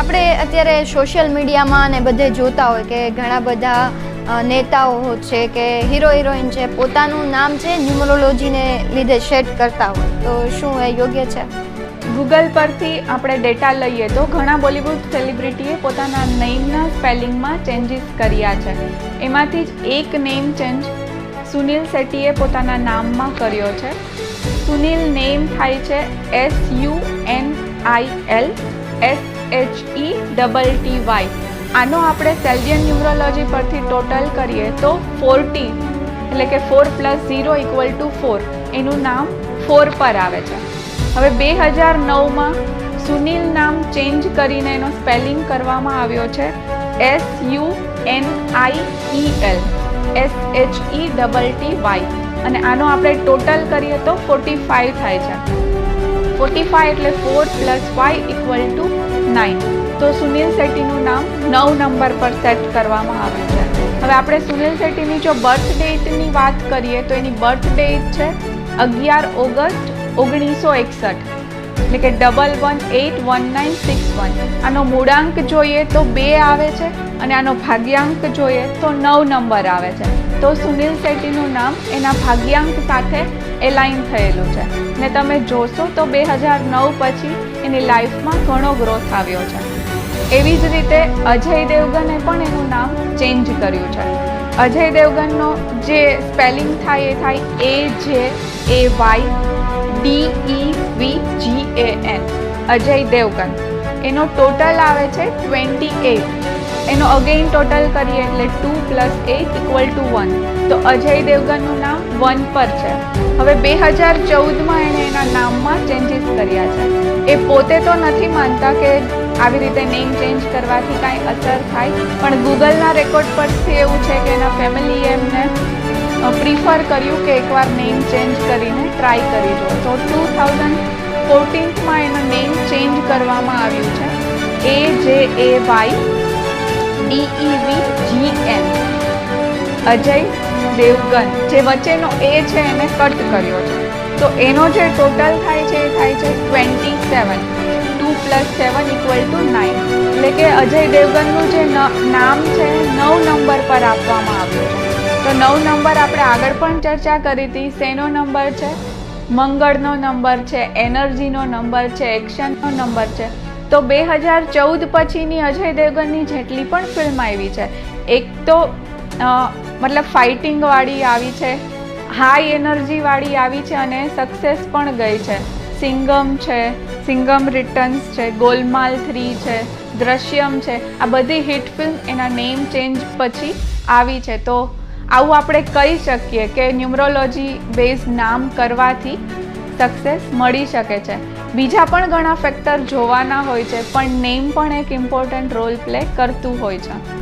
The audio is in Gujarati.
આપણે અત્યારે સોશિયલ મીડિયામાં ને બધે જોતા હોય કે ઘણા બધા નેતાઓ છે કે હીરો હિરોઈન છે, પોતાનું નામ છે ન્યુમરોલોજીને લીધે સેટ કરતા હોય. તો શું એ યોગ્ય છે? ગૂગલ પરથી આપણે ડેટા લઈએ તો ઘણા બોલિવૂડ સેલિબ્રિટીએ પોતાના નેમના સ્પેલિંગમાં ચેન્જીસ કર્યા છે. એમાંથી જ એક નેમ ચેન્જ સુનિલ શેટ્ટીએ પોતાના નામમાં કર્યો છે. સુનિલ નેમ થાય છે S U N I L S H E double T Y આનો આપણે સેલ્ડિયન ન્યુમરોલોજી પરથી ટોટલ કરીએ તો ફોર્ટી એટલે કે four plus zero equal to four એનું નામ ફોર પર આવે છે. હવે બે હજાર નવમાં સુનિલ નામ ચેન્જ કરીને એનો સ્પેલિંગ કરવામાં આવ્યો છે. S U N I E L S H E double T Y અને આનો આપણે ટોટલ કરીએ તો ફોર્ટી ફાઇવ થાય છે. ફોર્ટી ફાઇવ એટલે four plus Y equal to nine. તો સુનિલ શેટ્ટીનું નામ નવ નંબર પર સેટ કરવામાં આવે છે. હવે આપણે સુનિલ શેટ્ટીની જો બર્થ ડેટની વાત કરીએ તો એની બર્થ ડેટ છે અગિયાર ઓગસ્ટ ઓગણીસો એકસઠ. એટલે કે double one eight one nine six one. આનો મૂળાંક જોઈએ તો બે આવે છે. અને આનો ભાગ્યાંક જોઈએ તો નવ નંબર આવે છે. તો સુનિલ શેટ્ટીનું નામ એના ભાગ્યાંક સાથે એલાઇન થયેલું છે. ને તમે જોશો તો બે હજાર નવ પછી એની લાઈફમાં ઘણો ગ્રોથ આવ્યો છે. એવી જ રીતે અજય દેવગને પણ એનું નામ ચેન્જ કર્યું છે. અજય દેવગનનો જે સ્પેલિંગ થાય એ થાય A J A Y D E V G A N Ajay Devgan. એનો ટોટલ આવે છે ટ્વેન્ટી એટ એનો અગેઇન ટોટલ કરીએ એટલે two plus eight equal to one તો અજય દેવગનનું નામ વન પર છે. હવે બે હજાર ચૌદમાં એણે એના નામમાં ચેન્જીસ કર્યા છે. એ પોતે તો નથી માનતા કે આવી રીતે નેમ ચેન્જ કરવાથી કાંઈ અસર થાય, પણ ગૂગલના રેકોર્ડ પરથી એવું છે કે એના ફેમિલીએ એમને પ્રિફર કર્યું કે એકવાર નેમ ચેન્જ કરીને ટ્રાય કરી જુઓ તો ટુ થાઉઝન્ડ ફોર્ટીનમાં એનું નેમ ચેન્જ કરવામાં આવ્યું છે. A J A Y D V G N Ajay Devgan, જે વચ્ચેનો એ છે એને કટ કર્યો છે. તો એનો જે ટોટલ થાય છે, એ થાય છે twenty seven two plus seven equal to nine એટલે કે અજય દેવગનનું જે નામ છે, નવ નંબર પર આપવામાં આવ્યું છે. તો નવ નંબર આપણે આગળ પણ ચર્ચા કરી હતી. શેનો નંબર છે? મંગળનો નંબર છે, એનર્જીનો નંબર છે, એક્શનનો નંબર છે. તો બે હજાર ચૌદ પછીની અજય દેવગનની જેટલી પણ ફિલ્મ આવી છે. એક તો મતલબ ફાઇટિંગવાળી આવી છે હાઈ એનર્જીવાળી આવી છે અને સક્સેસ પણ ગઈ છે. સિંગમ છે, સિંગમ રિટર્ન્સ છે, ગોલમાલ થ્રી છે, દ્રશ્યમ છે, આ બધી હિટ ફિલ્મ એના નેમ ચેન્જ પછી આવી છે. તો આવું આપણે કહી શકીએ કે ન્યુમરોલોજી બેઝ નામ કરવાથી સક્સેસ મળી શકે છે. બીજા પણ ઘણા ફેક્ટર જોવાના હોય છે, પણ નેમ પણ એક ઇમ્પોર્ટન્ટ રોલ પ્લે કરતું હોય છે.